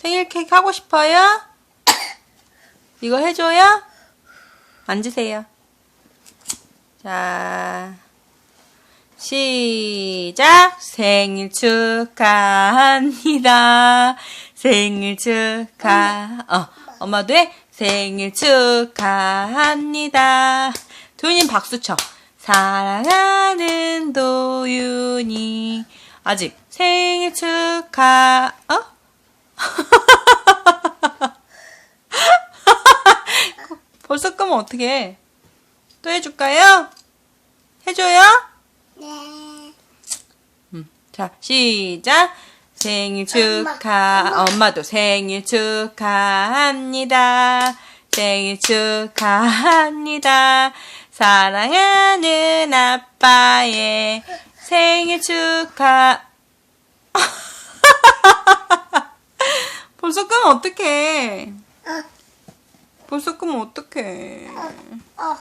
생일 케이크 하고 싶어요? 이거 해줘요? 앉으세요. 자, 시작! 생일 축하합니다. 생일 축하, 어, 엄마도 해? 생일 축하합니다. 도윤이 박수 쳐. 사랑하는 도윤이. 아직 생일 축하, 어? 벌써 끄면 어떡해? 또 해줄까요? 해줘요? 네. 음, 자, 시작. 생일 축하, 엄마도 생일 축하합니다. 생일 축하합니다. 사랑하는 아빠의 생일 축하. 벌써 끄면 어떡해? 어, 벌써 끄면 어떡해? 어.